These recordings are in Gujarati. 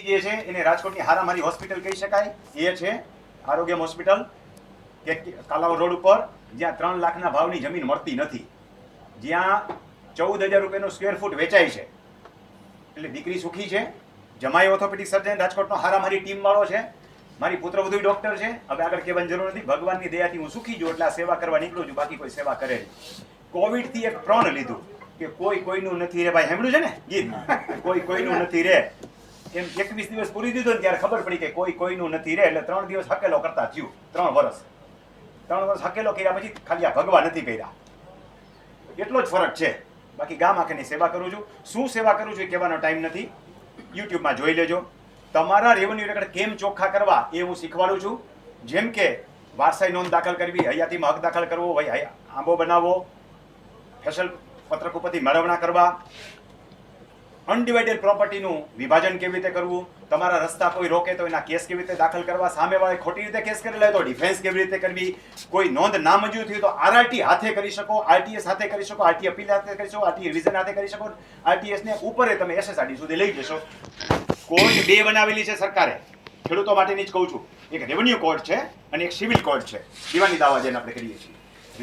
વ્યક્તિ જે છે, એને રાજકોટની હારામારી હોસ્પિટલ કહી શકાય. એ છે આરોગ્ય હોસ્પિટલ, કે કાલાવ રોડ ઉપર, જ્યાં ત્રણ લાખના ભાવની જમીન મળતી નથી. જ્યાં ચૌદ હજાર રૂપિયાનો સ્ક્વેર ફૂટ વેચાય છે. એટલે દીકરી સુખી છે. જમાઈ ઓર્થોપેડિક સર્જન રાજકોટનો હારામારી ટીમ વાળો છે. મારી પુત્રવધુ ડોક્ટર છે. હવે આગળ કહેવાની જરૂર નથી. ભગવાનની દયાથી હું સુખી છું, એટલે આ સેવા કરવા નીકળું છું. બાકી કોઈ સેવા કરે કોવિડથી એક પ્રણ લીધું કે કોઈ કોઈનું નથી રે. ભાઈ સાંભળ્યું છે ને? ગીત? કોઈ કોઈનું નથી રે. એમ એકવીસ દિવસ પૂરી દીધો ને ત્યારે ખબર પડી કે કોઈ કોઈનું નથી રે, એટલે ત્રણ દિવસ હકેલો કરતા થયું, ત્રણ વર્ષ. ત્રણ વર્ષ હકેલો કર્યા પછી ખાલી આ ભગવા નથી કર્યા એટલો જ ફરક છે. બાકી ગામ આખેની સેવા કરું છું. શું સેવા કરું છું એ કહેવાનો ટાઈમ નથી. યુટ્યુબમાં જોઈ લેજો. તમારા રેવન્યુ રેકર્ડ કેમ ચોખ્ખા કરવા એ હું શીખવાડું છું. જેમ કે વારસાઈ નોંધ દાખલ કરવી, હયાતીમાં હક દાખલ કરવો આંબો બનાવવો ફેશલ પત્રક ઉપરથી મેળવણા કરવા અનડિવાઇડેડ પ્રોપર્ટીનું વિભાજન કેવી રીતે કરવું? તમારા રસ્તા કોઈ રોકે તો એના કેસ કેવી રીતે દાખલ કરવા? સામેવાળે ખોટી રીતે કેસ કરી લે તો ડિફેન્સ કેવી રીતે કરવી? કોઈ નોંધ ના મંજૂર થયું તો આરઆરટી હાથે કરી શકો આરટીએસ હાથે કરી શકો આરટી અપીલ હાથે કરી શકો આરટી રિવિઝન હાથે કરી શકો. આરટીએસ ને ઉપરે તમે એસએસઆરટી સુધી લઈ જશો. કોર્ટ બે બનાવેલી છે સરકારે. ખેડૂતો માટેની જ કહું છું. એક રેવન્યુ કોર્ટ છે અને એક સિવિલ કોર્ટ છે. દીવાની દાવા જેને આપણે કરીએ છીએ.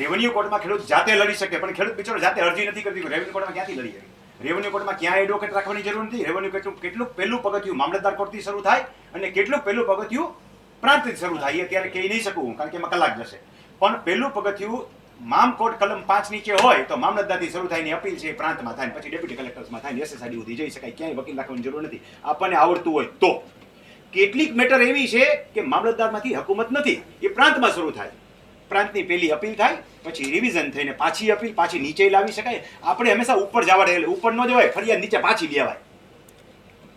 રેવન્યુ કોર્ટમાં ખેડૂત જાતે લડી શકે, પણ ખેડૂત બિચારો જાતે અરજી નથી કરતી રેવન્યુ કોર્ટમાં ક્યાંથી લડી શકે? રેવન્યુ કોર્ટમાં ક્યાંય એડવોકેટ રાખવાની જરૂર નથી. રેવન્યુ કેટલું કેટલું પહેલું પગથિયું મામલતદાર કોર્ટથી શરૂ થાય અને કેટલું પહેલું પગથિયું પ્રાંતથી શરૂ થાય. એ અત્યારે કહી નહીં શકું કારણ કે એમાં કલાક જશે. પણ પહેલું પગથિયું મામ કોર્ટ કલમ પાંચ નીચે હોય તો મામલતદારથી શરૂ થાયની અપીલ છે પ્રાંતમાં થાય પછી ડેપ્યુટી કલેક્ટર્સમાં થાય એસએસઆડી સુધી જઈ શકાય. ક્યાંય વકીલ રાખવાની જરૂર નથી. આપણને આવડતું હોય તો. કેટલીક મેટર એવી છે કે મામલતદારમાંથી હકુમત નથી. એ પ્રાંતમાં શરૂ થાય. પ્રાંતની પહેલી અપીલ થાય, પછી રિવિઝન થઈને પાછી અપીલ, પાછી નીચે લાવી શકાય. આપણે હંમેશા ઉપર જવા રહેલું ઉપર ન જવાય, ફરિયાદ નીચે પાછી લેવાય.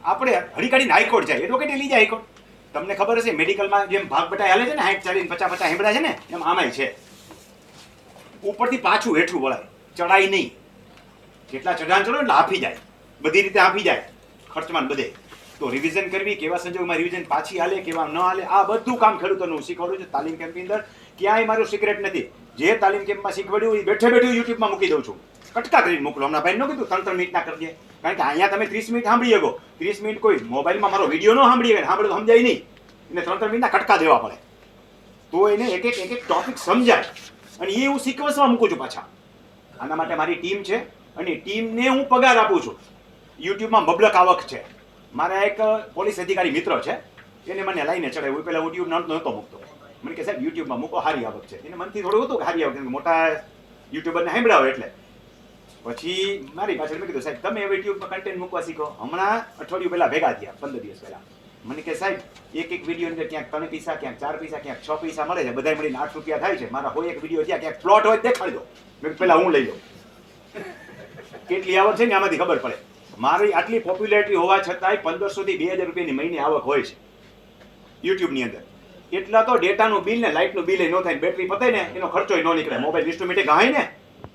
આપણે હળી કાઢીને હાઈકોર્ટ જાય એડવોકેટે લઈ જાય હાઈકોર્ટ તમને ખબર હશે મેડિકલમાં જેમ ભાગ બટાઈ હાલે છે ને હાઈટ ચાલીને પચાસ પચાસ હેમડા છે ને, એમ આમાંય છે. ઉપરથી પાછું હેઠું વળાય. ચડાઈ નહીં. જેટલા ચઢાણ ચડો એટલે હાફી જાય. બધી રીતે હાફી જાય. ખર્ચમાં બધે. તો રિવિઝન કરવી, કેવા સંજોગમાં રિવિઝન પાછી હાલે, કેવા ન હાલે, આ બધું કામ ખેડૂતોનું શીખવાડું છું. તાલીમ કેમ્પની અંદર ક્યાંય મારું સિક્રેટ નથી. જે તાલીમ કેમ્પમાં શીખવાડ્યું એ બેઠે બેઠું યુટ્યુબમાં મૂકી દઉં છું. કટકા કરીને મોકલો. હમણાં ભાઈ ન કીધું ત્રણ ત્રણ મિનિટના કરજે કારણ કે અહીંયા તમે ત્રીસ મિનિટ સાંભળી શકો. ત્રીસ મિનિટ કોઈ મોબાઈલમાં મારો વીડિયો ન સાંભળી શકે સાંભળ્યું સમજાય નહીં. એને ત્રણ ત્રણ મિનિટના કટકા દેવા પડે. તો એને એક એક એક એક ટોપિક સમજાય. અને એ હું સિક્વન્સમાં મૂકું છું પાછા. આના માટે મારી ટીમ છે અને ટીમને હું પગાર આપું છું. યુટ્યુબમાં મબલક આવક છે. મારા એક પોલીસ અધિકારી મિત્ર છે. એને મને લાઈને ચડાવ્યું. પહેલાં હું યુટ્યુબ નહોતો મૂકતો. મને કે સાહેબ યુટ્યુબમાં મૂકો, હારી આવક છે. એને મનથી થોડું હતું કે હારી આવક મોટા યુટ્યુબરને સાંભળાવો એટલે. પછી મારી પાછળ મેં કીધું, સાહેબ, તમે યુટ્યુબમાં કન્ટેન્ટ મૂકવા શીખો. હમણાં અઠવાડિયું પહેલા ભેગા થયા, પંદર દિવસ પહેલાં. મને કે, સાહેબ, એક એક વીડિયો અંદર ક્યાંક ત્રણ પૈસા, ક્યાંક ચાર પૈસા, ક્યાંક છ પૈસા મળે છે બધા મળીને આઠ રૂપિયા થાય છે. મારા હોય એક વીડિયો ત્યાં ક્યાંક પ્લોટ હોય દેખાડી દો. મેં પહેલાં હું લઈ લઉં. કેટલી આવક છે ને આમાંથી ખબર પડે. મારી આટલી પોપ્યુલેરિટી હોવા છતાંય પંદરસોથી બે હજાર રૂપિયાની મહિને આવક હોય છે. યુટ્યુબની અંદર. એટલા તો ડેટાનું બિલ ને લાઇટનું બિલ ન થાય બેટરી પતાય ને, એનો ખર્ચો ન નીકળે. મોબાઈલ ઇન્સ્ટ્રુમેન્ટ ગાય ને